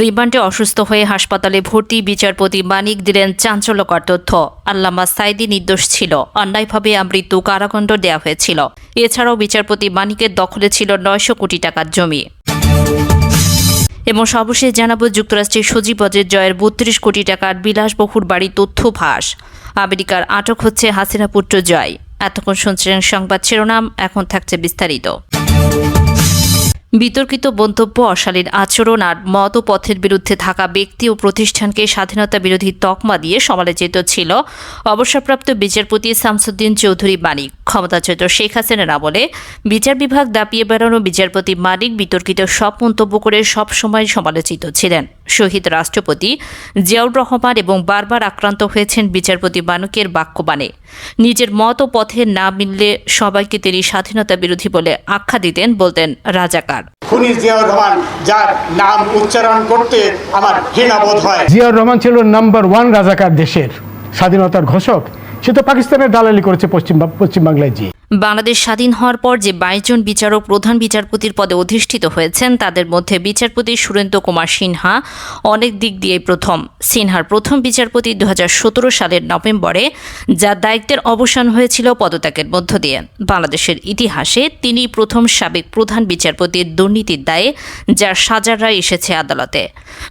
রিমান্ডে অসুস্থ হয়ে হাসপাতালে ভর্তি বিচারপতি মানিক দিলেন চাঞ্চল্যকর তথ্য। আল্লামা সাইদি নির্দোষ ছিল। অন্যায়ভাবে আমৃত্যু কারাখণ্ড দেওয়া হয়েছিল। এছাড়াও বিচারপতি মানিকের দখলে ছিল নয়শো কোটি টাকার জমি। এবং সর্বশেষ জানাব, যুক্তরাষ্ট্রের সজীব অজের জয়ের বত্রিশ কোটি টাকার বিলাসবহুর বাড়ি তথ্য ফাঁস। আমেরিকার আটক হচ্ছে হাসিনা পুত্র জয়। এতক্ষণ শুনছিলেন সংবাদ শিরোনাম, এখন থাকছে বিস্তারিত। বিতর্কিত মন্তব্য, অশালীন আচরণ আর মত পথের বিরুদ্ধে থাকা ব্যক্তি ও প্রতিষ্ঠানকে স্বাধীনতা বিরোধী তকমা দিয়ে সমালোচিত ছিল। অবসরপ্রাপ্ত বিচারপতি শামসুদ্দিন চৌধুরী মানিক, ক্ষমতাচ্যুত শেখ হাসিনার আমলে বিচার বিভাগ দাপিয়ে বেড়ানো বিচারপতি মানিক বিতর্কিত সব মন্তব্য করে সবসময় সমালোচিত ছিলেন। শহীদ রাষ্ট্রপতি জিয়াউর রহমান এবং বারবার আক্রান্ত হয়েছেন বিচারপতি মানিকের বাক্যবাণে। নিজের মত ও পথে না মিললে সবাইকে তিনি স্বাধীনতা বিরোধী বলে আখ্যা দিতেন বলতেন রাজাকার। খুনি জিয়াউর রহমান যার নাম উচ্চারণ করতে আমার ঘৃণা বোধ হয়। জিয়াউর রহমান ছিল নাম্বার ওয়ান রাজাকার দেশের স্বাধীনতার ঘোষক। সে তো পাকিস্তানের দালালি করেছে পশ্চিম পশ্চিমবাংলায় গিয়ে বাংলাদেশ স্বাধীন হওয়ার পর যে বাইশ জন বিচারক প্রধান বিচারপতির পদে অধিষ্ঠিত হয়েছেন, তাদের মধ্যে বিচারপতি সুরেন্দ্র কুমার সিনহা অনেক দিক দিয়ে প্রথম। সিনহার প্রথম বিচারপতি দু হাজার সতেরো সালের নভেম্বরে যার দায়িত্বের অবসান হয়েছিল পদত্যাগের মধ্য দিয়ে। বাংলাদেশের ইতিহাসে তিনি প্রথম সাবেক প্রধান বিচারপতির দুর্নীতির দায়ে, যার সাজার রায় এসেছে আদালতে।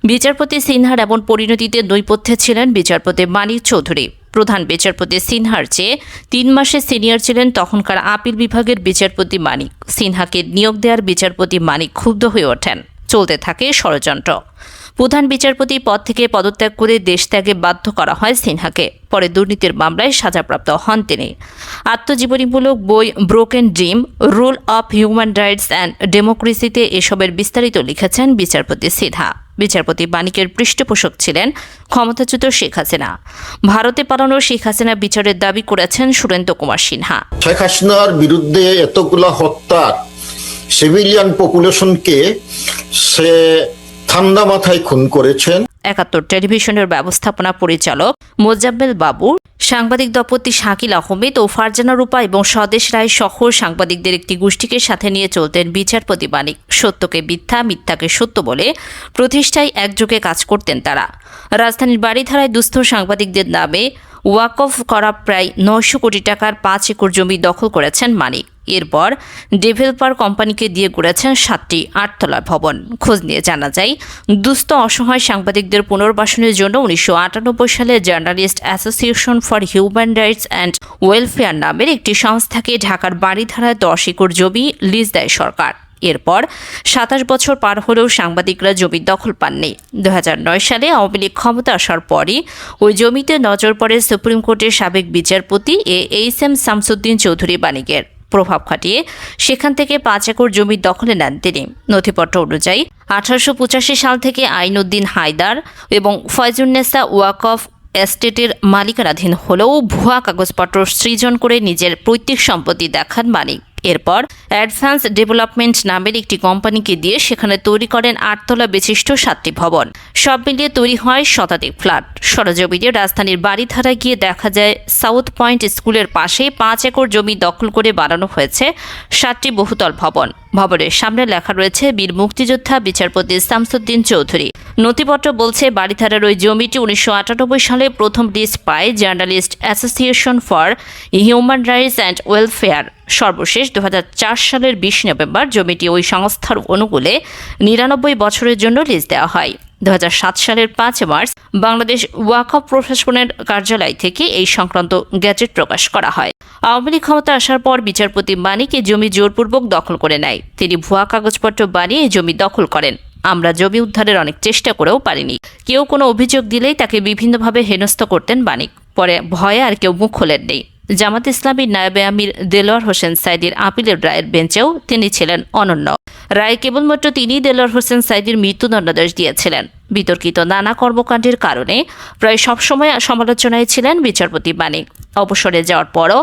বিচারপতি সিনহার এমন পরিণতিতে নৈপথ্যে ছিলেন বিচারপতি মানিক চৌধুরী। প্রধান বিচারপতি সিনহার চেয়ে তিন মাসে সিনিয়র ছিলেন তখনকার আপিল বিভাগের বিচারপতি মানিক। সিনহাকে নিয়োগ দেওয়ার বিচারপতি মানিক ক্ষুব্ধ হয়ে ওঠেন। চলতে থাকে ষড়যন্ত্র। প্রধান বিচারপতি পদ থেকে পদত্যাগ করে দেশ ত্যাগে বাধ্য করা হয় সিনহাকে। পরে দুর্নীতির মামলায় সাজাপ্রাপ্ত হন তিনি। আত্মজীবনীমূলক বই broken dream, rule of human rights and ডেমোক্রেসিতে এসবের বিস্তারিত লিখেছেন বিচারপতি সিনহা। বিচারপতি বাণিকের পৃষ্ঠপোষক ছিলেন ক্ষমতাচ্যুত শেখ হাসিনা। ভারতে পালানো শেখ হাসিনা বিচারের দাবি করেছেন সুরেন্দ্র কুমার সিনহা। শেখ হাসিনার বিরুদ্ধে এতগুলো হত্যার সিভিলিয়ান পপুলেশনকে সে ঠান্ডা মাথায় খুন করেছেন। একাত্তর টেলিভিশনের ব্যবস্থাপনা পরিচালক মোজাম্মেল বাবু সাংবাদিক দম্পতি শাকিল আহমেদ ও ফারজানা রূপা এবং স্বদেশ রায় সহ সাংবাদিকদের একটি গোষ্ঠীকে সাথে নিয়ে চলতেন বিচারপতি মানিক। সত্যকে মিথ্যা, মিথ্যাকে সত্য বলে প্রতিষ্ঠায় একযোগে কাজ করতেন তারা। রাজধানীর বাড়িধারায় দুস্থ সাংবাদিকদের নামে ওয়াকফ করা প্রায় নয়শো কোটি টাকার পাঁচ একর জমি দখল করেছেন মানিক। এরপর ডেভেলপার কোম্পানিকে দিয়ে গড়েছেন সাতটি আটতলা ভবন। খোঁজ নিয়ে জানা যায়, দুস্থ অসহায় সাংবাদিকদের পুনর্বাসনের জন্য উনিশশো আটানব্বই সালে journalist association for human rights and welfare নামের একটি সংস্থাকে ঢাকার বাড়িধারায় দশ একর জমি লিজ দেয় সরকার। এরপর সাতাশ বছর পার হলেও সাংবাদিকরা জমি দখল পাননি। দু হাজার নয় সালে আওয়ামী লীগ ক্ষমতা আসার পরই ওই জমিতে নজর পড়ে সুপ্রিম কোর্টের সাবেক বিচারপতি A H M Shamsuddin Chowdhury বানিকের। প্রভাব খাটিয়ে সেখান থেকে পাঁচ একর জমি দখলে নেন তিনি। নথিপত্র অনুযায়ী আঠারোশো পঁচাশি সাল থেকে আইনউদ্দিন হায়দার এবং ফয়জুন্নেসা ওয়াকফ এস্টেটের মালিকানাধীন হলেও ভুয়া কাগজপত্র সৃজন করে নিজের পৈতৃক সম্পত্তি দেখান মালিক। এরপর অ্যাডভান্স ডেভেলপমেন্ট নামের একটি কোম্পানিকে দিয়ে সেখানে তৈরি করেন আটতলা বিশিষ্ট সাতটি ভবন। সব মিলিয়ে তৈরি হয় শতাধিক ফ্ল্যাট। সরজমিনে রাজধানীর বাড়িধারা গিয়ে দেখা যায়, সাউথ পয়েন্ট স্কুলের পাশে পাঁচ একর জমি দখল করে বানানো হয়েছে সাতটি বহুতল ভবন। ভবনের সামনে লেখা রয়েছে, বীর মুক্তিযোদ্ধা বিচারপতি শামসুদ্দিন চৌধুরী। নথিপত্র বলছে বাড়িধারার ওই জমিটি উনিশশো আটানব্বই সালে প্রথম লিস্ট পায় journalist association for human rights and welfare. সর্বশেষ দু হাজার চার সালের বিশ নভেম্বর জমিটি ওই সংস্থার অনুকূলে নিরানব্বই বছরের জন্য লিজ দেওয়া হয়। দু হাজার সাত সালের পাঁচ মার্চ বাংলাদেশ ওয়াকফ প্রশাসনের কার্যালয় থেকে এই সংক্রান্ত গ্যাজেট প্রকাশ করা হয়। আওয়ামী লীগ ক্ষমতা আসার পর বিচারপতি মানিক জমি জোরপূর্বক দখল করে নেয়। তিনি ভুয়া কাগজপত্র বানিয়ে জমি দখল করেন। আমরা জমি উদ্ধারের অনেক চেষ্টা করেও পারিনি। কেউ কোনো অভিযোগ দিলেই তাকে বিভিন্নভাবে হেনস্থ করতেন বানিক পরে ভয়ে আর কেউ মুখ খোলেননি। জামাত ইসলামীর নায়েবে আমির দেলোয়ার হোসেন সাইদির আপিলের রায়ের বেঞ্চেও তিনি ছিলেন অনন্য। রায় কেবলমাত্র তিনিই দেলোয়ার হোসেন সাইদির মৃত্যুদণ্ডাদেশ দিয়েছিলেন। বিতর্কিত নানা কর্মকাণ্ডের কারণে প্রায় সবসময় সমালোচনায় ছিলেন বিচারপতি মানিক অবসরে যাওয়ার পরও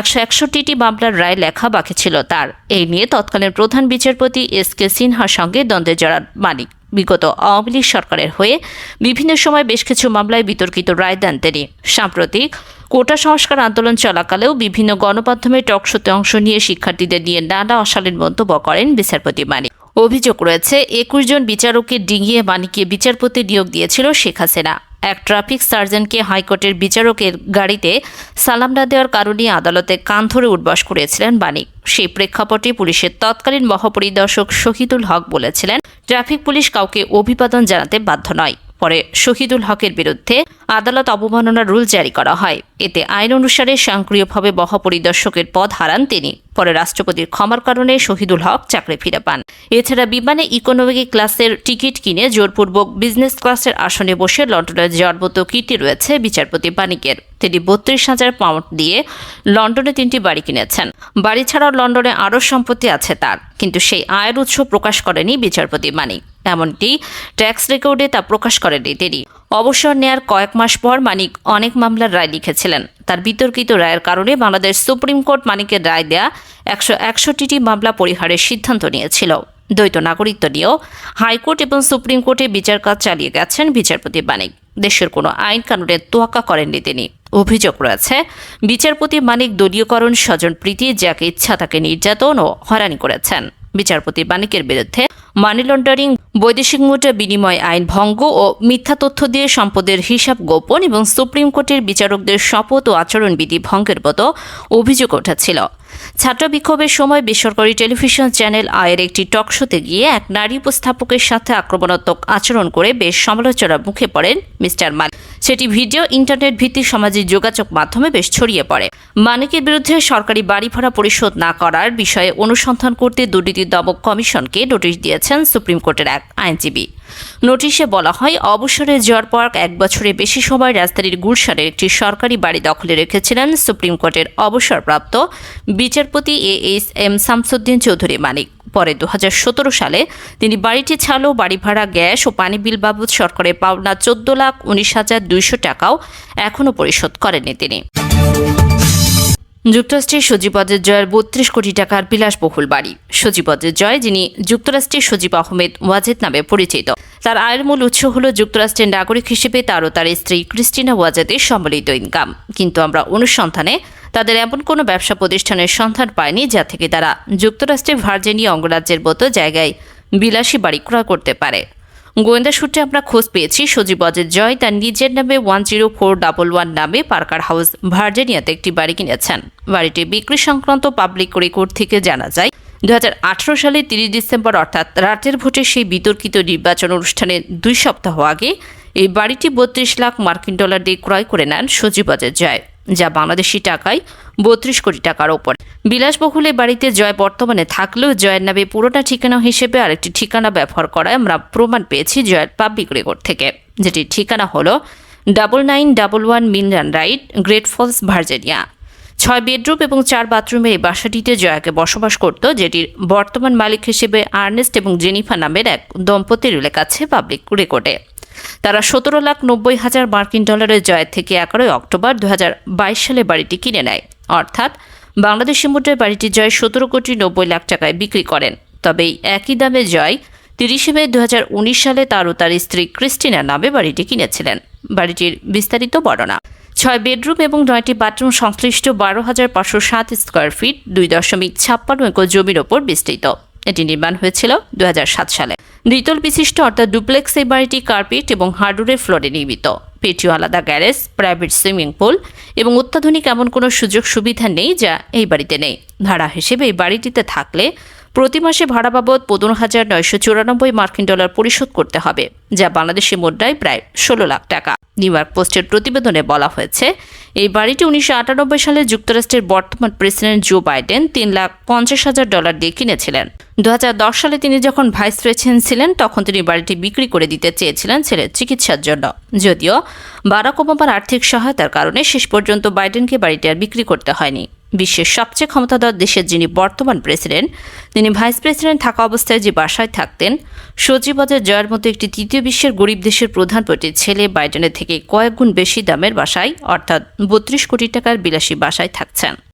একশো একষট্টিটি মামলার রায় লেখা বাকি ছিল তার। এই নিয়ে তৎকালীন প্রধান বিচারপতি এস কে সিনহার সঙ্গে দ্বন্দ্বে জড়ান মানিক বিগত আওয়ামী লীগ সরকারের হয়ে বিভিন্ন সময় বেশ কিছু মামলায় বিতর্কিত রায় দেন তিনি। সাম্প্রতিক কোটা সংস্কার আন্দোলন চলাকালেও বিভিন্ন গণমাধ্যমে টকশোতে অংশ নিয়ে শিক্ষার্থীদের নিয়ে নানা অশালীন মন্তব্য করেন বিচারপতি মানিক। অভিযোগ রয়েছে, একুশ জন বিচারককে ডিঙিয়ে মানিকে বিচারপতি নিয়োগ দিয়েছিল শেখ হাসিনা। এক ট্রাফিক সার্জনকে হাইকোর্টের বিচারকের গাড়িতে সালাম না দেওয়ার কারণে আদালতে কান ধরে উঠবাস করেছিলেন বাণিক। সেই প্রেক্ষাপটে পুলিশের তৎকালীন মহাপরিদর্শক শহীদুল হক বলেছিলেন, ট্রাফিক পুলিশ কাউকে অভিবাদন জানাতে বাধ্য নয়। পরে শহীদুল হকের বিরুদ্ধে আদালত অবমাননার রুল জারি করা হয়। এতে আইন অনুসারে স্বয়ংক্রিয়ভাবে মহাপরিদর্শকের পদ হারান তিনি। পরে রাষ্ট্রপতির ক্ষমার কারণে শহীদুল হক চাকরি ফিরে পান। এছাড়া বিমানে ইকোনমিক ক্লাসের টিকিট কিনে জোরপূর্বক বিজনেস ক্লাসের আসনে বসে লন্ডনে যাওয়ার মতো কীর্তি রয়েছে বিচারপতি বাণিকের। তিনি বত্রিশ হাজার পাউন্ড দিয়ে লন্ডনে তিনটি বাড়ি কিনেছেন। বাড়ি ছাড়াও লন্ডনে আরও সম্পত্তি আছে তার, কিন্তু সেই আয়ের উৎস প্রকাশ করেনি বিচারপতি মানিক। এমনটি ট্যাক্স রেকর্ডে তা প্রকাশ করেনি তিনি। অবসর নেয়ার কয়েক মাস পর মানিক অনেক মামলার রায় লিখেছিলেন। তার বিতর্কিত রায়ের কারণে বাংলাদেশ সুপ্রিম কোর্ট মানিকের রায় দেয়া একশো একষট্টিটি মামলা পরিহারের সিদ্ধান্ত নিয়েছিল। দ্বৈত নাগরিকত্ব নিয়েও হাইকোর্ট এবং সুপ্রিম কোর্টে বিচার কাজ চালিয়ে গেছেন বিচারপতি মানিক। দেশের কোনো আইন কানুনের তোয়াক্কা করেননি তিনি। অভিযোগ রয়েছে, বিচারপতি মানিক দলীয়করণ স্বজন প্রীতি, যাকে ইচ্ছা তাকে নির্যাতন ও হয়রানি করেছেন। বিচারপতি মানিকের বিরুদ্ধে মানি লন্ডারিং বৈদেশিক মুদ্রা বিনিময় আইন ভঙ্গ ও মিথ্যা তথ্য দিয়ে সম্পদের হিসাব গোপন এবং সুপ্রিম কোর্টের বিচারকদের শপথ ও আচরণবিধি ভঙ্গের মতো অভিযোগ উঠেছিল। ছাত্র বিক্ষোভের সময় বেসরকারি টেলিভিশন চ্যানেল আয়ের একটি টকশোতে গিয়ে এক নারী উপস্থাপকের সাথে আক্রমণাত্মক আচরণ করে বেশ সমালোচনার মুখে পড়েন মিস্টার মালিক। সেটি ভিডিও, ইন্টারনেট ভিত্তিক সামাজিক যোগাযোগ মাধ্যমে বেশ ছড়িয়ে পড়ে। মানিকের বিরুদ্ধে সরকারি বাড়ি ভাড়া পরিশোধ না করার বিষয়ে অনুসন্ধান করতে দুর্নীতি দমক কমিশনকে নোটিশ দিয়েছেন সুপ্রিম কোর্টের এক আইনজীবী। নোটিশে বলা হয় অবসরে জর পার্ক এক বছরের বেশি সময় রাজধানীর গুলশানের একটি সরকারি বাড়ি দখলে রেখেছিলেন সুপ্রিম কোর্টের অবসরপ্রাপ্ত বিচারপতি A S M Shamsuddin Chowdhury Manik. পরে দু হাজার সতেরো সালে তিনি বাড়িটি ছাড়লেও বাড়ি ভাড়া, গ্যাস ও পানি বিল বাবদ সরকারের পাওনা চোদ্দ লাখ উনিশ হাজার দুইশো টাকাও এখনও পরিশোধ করেননি তিনি। যুক্তরাষ্ট্রের সজীবদের জয়ের বত্রিশ কোটি টাকার বিলাসবহুল বাড়ি। সজীবদের জয়, যিনি যুক্তরাষ্ট্রের সজীব আহমেদ ওয়াজেদ নামে পরিচিত। তার আয়ের মূল উৎস হল যুক্তরাষ্ট্রের নাগরিক হিসেবে তার ও তার স্ত্রী ক্রিস্টিনা ওয়াজেদের সম্মিলিত ইনকাম। কিন্তু আমরা অনুসন্ধানে তাদের এমন কোনো ব্যবসা প্রতিষ্ঠানের সন্ধান পায়নি যা থেকে তারা যুক্তরাষ্ট্রের ভার্জিনিয়া অঙ্গরাজ্যের মতো জায়গায় বিলাসী বাড়ি ক্রয় করতে পারে। গোয়েন্দা সূত্রে আমরা খোঁজ পেয়েছি, সজীব অজের জয় তার নিজের নামে one zero four double one নামে পার্কার হাউস ভার্জিনিয়াতে একটি বাড়ি কিনেছেন। বাড়িটি বিক্রি সংক্রান্ত পাবলিক রেকর্ড থেকে জানা যায় দু হাজার আঠারো সালে তিরিশ ডিসেম্বর অর্থাৎ রাতের ভোটে সেই বিতর্কিত নির্বাচন অনুষ্ঠানের দুই সপ্তাহ আগে এই বাড়িটি বত্রিশ লাখ মার্কিন ডলার দিয়ে ক্রয় করে নেন সজীব জয়। যা বাংলাদেশি টাকায় বত্রিশ কোটি টাকার ওপর। বিলাসবহুল বাড়িতে জয় বর্তমানে থাকলেও জয়ের নামে পুরোটা ঠিকানা হিসেবে আরেকটি ঠিকানা ব্যবহার করায় আমরা প্রমাণ পেয়েছি জয়ের পাবলিক রেকর্ড থেকে। যেটির ঠিকানা হলো double nine double one million right, Great Falls, Virginia. ছয় বেডরুম এবং চার বাথরুমের এই বাসাটিতে জয়াকে বসবাস করত, যেটির বর্তমান মালিক হিসেবে আর্নেস্ট এবং জেনিফা নামের এক দম্পতির উল্লেখ আছে পাবলিক রেকর্ডে। তারা সতেরো লাখ নব্বই হাজার মার্কিন ডলারের জয় থেকে এগারোই অক্টোবর দুই হাজার বাইশ সালে বাড়িটি কিনে নেয়। অর্থাৎ বাংলাদেশি মুদ্রায় বাড়িটি জয় সতেরো কোটি নব্বই লাখ টাকায় বিক্রি করেন। তবে একই দামে জয় তিরিশে মে দু হাজার উনিশ সালে তার ও তার স্ত্রী ক্রিস্টিনা নামে বাড়িটি কিনেছিলেন। বাড়িটির বিস্তারিত বর্ণনা। ছয় বেডরুম এবং নয়টি বাথরুম সংশ্লিষ্ট বারো হাজার পাঁচশো সাত স্কোয়ার ফিট, দুই দশমিক ছাপ্পান্ন একর জমির ওপর বিস্তৃত। এটি নির্মাণ হয়েছিল দুই হাজার সাত সালে। দ্বিতল বিশিষ্ট, অর্থাৎ ডুপ্লেক্স এই বাড়িটি কার্পেট এবং হার্ডওয়ারের ফ্লোরে নির্মিত। পেটিও আলাদা গ্যারেজ, প্রাইভেট সুইমিং পুল এবং অত্যাধুনিক এমন কোনো সুযোগ সুবিধা নেই যা এই বাড়িতে নেই। ভাড়া হিসেবে এই বাড়িটিতে থাকলে প্রতি মাসে ভাড়া বাবদ পনেরো হাজার নয়শো চুরানব্বই মার্কিন ডলার পরিশোধ করতে হবে, যা বাংলাদেশি মুদ্রায় প্রায় ষোলো লাখ টাকা। নিউ ইয়র্ক পোস্টের প্রতিবেদনে বলা হয়েছে, এই বাড়িটি উনিশশো আটানব্বই সালে যুক্তরাষ্ট্রের বর্তমান প্রেসিডেন্ট জো বাইডেন তিন লাখ পঞ্চাশ হাজার ডলার দিয়ে কিনেছিলেন। দু হাজার দশ সালে তিনি যখন ভাইস প্রেসিডেন্ট ছিলেন, তখন তিনি বাড়িটি বিক্রি করে দিতে চেয়েছিলেন ছেলের চিকিৎসার জন্য। যদিও বারাক ওবামার আর্থিক সহায়তার কারণে শেষ পর্যন্ত বাইডেনকে বাড়িটি আর বিক্রি করতে হয়নি। বিশ্বের সবচেয়ে ক্ষমতাধর দেশের যিনি বর্তমান প্রেসিডেন্ট, তিনি ভাইস প্রেসিডেন্ট থাকা অবস্থায় যে বাসায় থাকতেন সচিবাদের জয়ের মতো একটি তৃতীয় বিশ্বের গরিব দেশের প্রধানপতির ছেলে বাইডেনের থেকে কয়েক গুণ বেশি দামের বাসায়, অর্থাৎ বত্রিশ কোটি টাকার বিলাসী বাসায় থাকছেন।